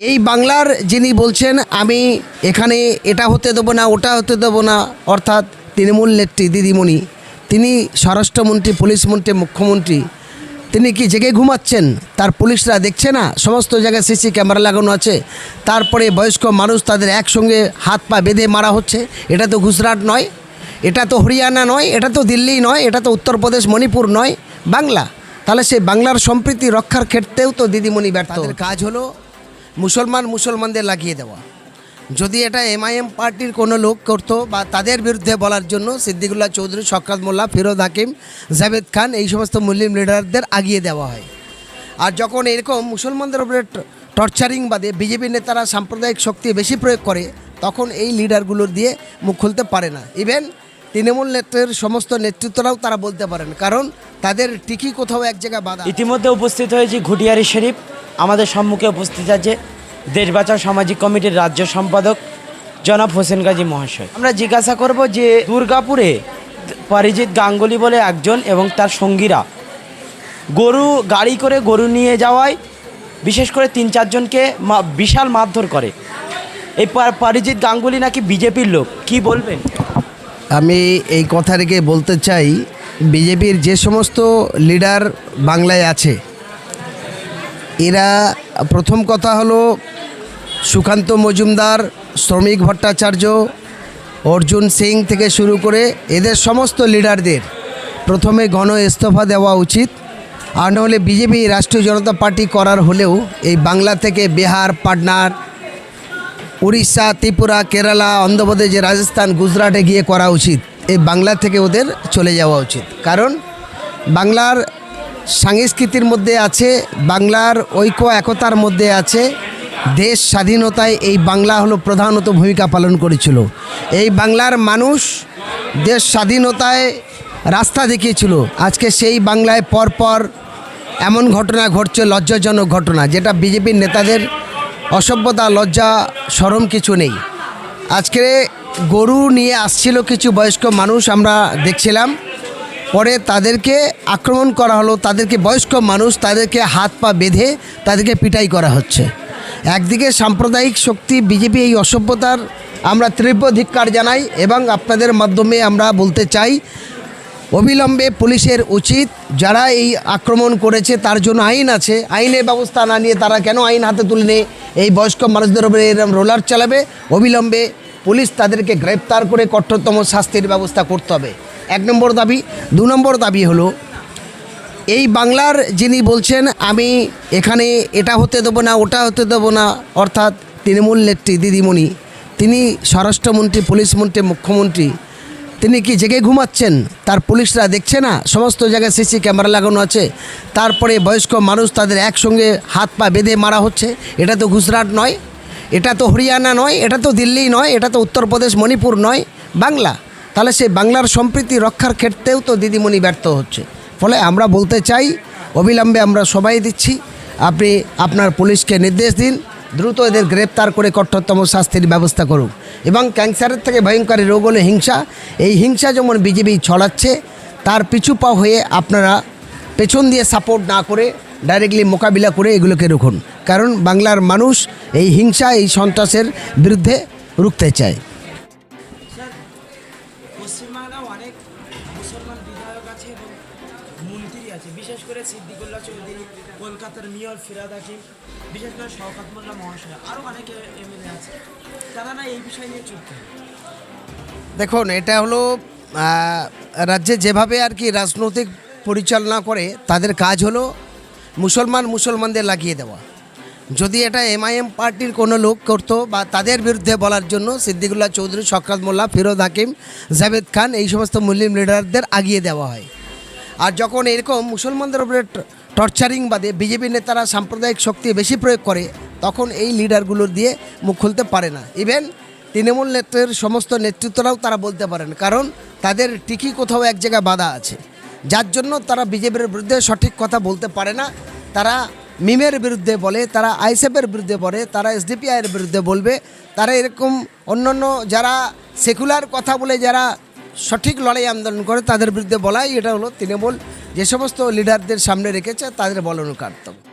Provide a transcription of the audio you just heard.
এই বাংলার যিনি বলছেন, আমি এখানে এটা হতে দেবো না, ওটা হতে দেবো না, অর্থাৎ তৃণমূল নেত্রী দিদিমণি, তিনি স্বরাষ্ট্রমন্ত্রী, পুলিশ মন্ত্রী, মুখ্যমন্ত্রী, তিনি কি জেগে ঘুমাচ্ছেন? তার পুলিশরা দেখছে না? সমস্ত জায়গায় সিসি ক্যামেরা লাগানো আছে। তারপরে বয়স্ক মানুষ তাদের একসঙ্গে হাত পা বেঁধে মারা হচ্ছে। এটা তো গুজরাট নয়, এটা তো হরিয়ানা নয়, এটা তো দিল্লি নয়, এটা তো উত্তরপ্রদেশ, মণিপুর নয়, বাংলা। তাহলে সেই বাংলার সম্প্রীতি রক্ষার ক্ষেত্রেও তো দিদিমণি ব্যর্থ। কাজ হলো মুসলমান মুসলমানদের লাগিয়ে দেওয়া। যদি এটা এমআইএম পার্টির কোনো লোক করতো বা তাদের বিরুদ্ধে বলার জন্য সিদ্দিকুল্লাহ চৌধুরী শকাত মোল্লা, ফিরোজ হাকিম, জাভেদ খান এই সমস্ত মুসলিম লিডারদের আগিয়ে দেওয়া হয়। আর যখন এরকম মুসলমানদের উপরে টর্চারিং বাদে বিজেপি নেতারা সাম্প্রদায়িক শক্তি বেশি প্রয়োগ করে, তখন এই লিডারগুলোর দিয়ে মুখ খুলতে পারে না। ইভেন তৃণমূল নেত্রের সমস্ত নেতৃত্বরাও তারা বলতে পারেন, কারণ তাদের টিকি কোথাও এক জায়গায় বাধা ইতিমধ্যে উপস্থিত হয়েছি ঘুটিয়ারি শরীফ আমাদের সম্মুখে উপস্থিত আছে দেশ বাঁচাও সামাজিক কমিটির রাজ্য সম্পাদক জনাব হোসেন গাজী মহাশয়। আমরা জিজ্ঞাসা করব যে দুর্গাপুরে পরিজিৎ গাঙ্গুলি বলে একজন এবং তার সঙ্গীরা গরু, গাড়ি করে গরু নিয়ে যাওয়ায় বিশেষ করে তিন চারজনকে বিশাল মারধর করে। এই পরিজিৎ গাঙ্গুলি নাকি বিজেপির লোক, কি বলবেন? আমি এই কথা রেখে বলতে চাই, বিজেপির যে সমস্ত লিডার বাংলায় আছে এরা প্রথম কথা হলো সুকান্ত মজুমদার, শ্রমিক ভট্টাচার্য, অর্জুন সিং থেকে শুরু করে এদের সমস্ত লিডারদের প্রথমে গণ ইস্তফা দেওয়া উচিত। আর নাহলে বিজেপি, রাষ্ট্রীয় জনতা পার্টি করার হলেও এই বাংলা থেকে বিহার পাটনার উড়িষ্যা, ত্রিপুরা, কেরালা, অন্ধ্রপ্রদেশ, রাজস্থান, গুজরাটে গিয়ে করা উচিত। এই বাংলা থেকে ওদের চলে যাওয়া উচিত। কারণ বাংলার সংস্কৃতির মধ্যে আছে, বাংলার ঐক্য, একতার মধ্যে আছে। দেশ স্বাধীনতায় এই বাংলা হলো প্রধানত ভূমিকা পালন করেছিল। এই বাংলার মানুষ দেশ স্বাধীনতায় রাস্তা দেখিয়েছিল। আজকে সেই বাংলায় পরপর এমন ঘটনা ঘটছে, লজ্জাজনক ঘটনা, যেটা বিজেপির নেতাদের অসভ্যতা, লজ্জা, সরম কিছু নেই। আজকে গরু নিয়ে আসছিল কিছু বয়স্ক মানুষ, আমরা দেখছিলাম। পরে তাদেরকে আক্রমণ করা হলো, তাদেরকে বয়স্ক মানুষ তাদেরকে হাত পা বেঁধে তাদেরকে পিটাই করা হচ্ছে। একদিকে সাম্প্রদায়িক শক্তি বিজেপি এই অসভ্যতার আমরা তীব্র ধিক্কার জানাই এবং আপনাদের মাধ্যমে আমরা বলতে চাই, অবিলম্বে পুলিশের উচিত যারা এই আক্রমণ করেছে তার জন্য আইন আছে, আইনের ব্যবস্থা না নিয়ে তারা কেন আইন হাতে তুলে নিয়ে? এই বয়স্ক মানুষদের উপরে এরকম রোলার চালাবে? অবিলম্বে পুলিশ তাদেরকে গ্রেপ্তার করে কঠোরতম শাস্তির ব্যবস্থা করতে হবে। এক নম্বর দাবি। দু নম্বর দাবি হলো, এই বাংলার যিনি বলছেন, আমি এখানে এটা হতে দেবো না, ওটা হতে দেবো না, অর্থাৎ তৃণমূল নেত্রী দিদিমণি, তিনি স্বরাষ্ট্রমন্ত্রী, পুলিশ মন্ত্রী, মুখ্যমন্ত্রী, তিনি কি জেগে ঘুমাচ্ছেন? তার পুলিশরা দেখছে না? সমস্ত জায়গায় সিসি ক্যামেরা লাগানো আছে। তারপরে বয়স্ক মানুষ তাদের একসঙ্গে হাত পা বেঁধে মারা হচ্ছে। এটা তো গুজরাট নয়, এটা তো হরিয়ানা নয়, এটা তো দিল্লি নয়, এটা তো উত্তরপ্রদেশ, মণিপুর নয়, বাংলা। তাহলে সেই বাংলার সম্প্রীতি রক্ষার ক্ষেত্রেও তো দিদিমণি ব্যর্থ হচ্ছে। ফলে আমরা বলতে চাই, অবিলম্বে আমরা সবাই দিচ্ছি, আপনি আপনার পুলিশকে নির্দেশ দিন, দ্রুত এদের গ্রেপ্তার করে কঠোরতম শাস্তির ব্যবস্থা করুন। এবং ক্যান্সারের থেকে ভয়ঙ্করী রোগ হলো হিংসা, এই হিংসা যেমন বিজেপি ছড়াচ্ছে, তার পিছু পা হয়ে আপনারা পেছন দিয়ে সাপোর্ট না করে ডাইরেক্টলি মোকাবিলা করে এগুলোকে রুখুন। কারণ বাংলার মানুষ এই হিংসা, এই সন্ত্রাসের বিরুদ্ধে রুখতে চায়। আছে এবং মন্ত্রী আছে। বিশেষ করে সিদ্দিকুল্লাহ চৌধুরী, কলকাতার মেয়র ফিরাদ হাকিম, বিশেষ করে শওকাত মোল্লা মহাশয় আরও অনেকে এমএলএ আছে। তারা না এই বিষয় নিয়ে চুপ। দেখুন, এটা হলো রাজ্যে যেভাবে আর কি রাজনৈতিক পরিচালনা করে, তাদের কাজ হলো মুসলমান মুসলমানদের লাগিয়ে দেওয়া। যদি এটা এমআইএম পার্টির কোনো লোক করতো বা তাদের বিরুদ্ধে বলার জন্য সিদ্দিকুল্লাহ চৌধুরী শকাত মোল্লা, ফিরোজ হাকিম, জাভেদ খান এই সমস্ত মুসলিম লিডারদের আগিয়ে দেওয়া হয়। আর যখন এরকম মুসলমানদের উপরে টর্চারিং বাদে বিজেপি নেতারা সাম্প্রদায়িক শক্তি বেশি প্রয়োগ করে, তখন এই লিডারগুলোর দিয়ে মুখ খুলতে পারে না। ইভেন তৃণমূল নেত্রের সমস্ত নেতৃত্বরাও তারা বলতে পারেন, কারণ তাদের টিকি কোথাও এক জায়গায় বাধা আছে। যার জন্য তারা বিজেপির বিরুদ্ধে সঠিক কথা বলতে পারে না। তারা মিমের বিরুদ্ধে বলে, তারা আইসেফের বিরুদ্ধে বলে, তারা এসডিপিআইয়ের বিরুদ্ধে বলবে। তারা এরকম অন্যান্য যারা সেকুলার কথা বলে, যারা সঠিক লড়াই আন্দোলন করে, তাদের বিরুদ্ধে বলাই, এটা হলো তৃণমূল যে সমস্ত লিডারদের সামনে রেখেছে, তাদের বলানো কার্তব্য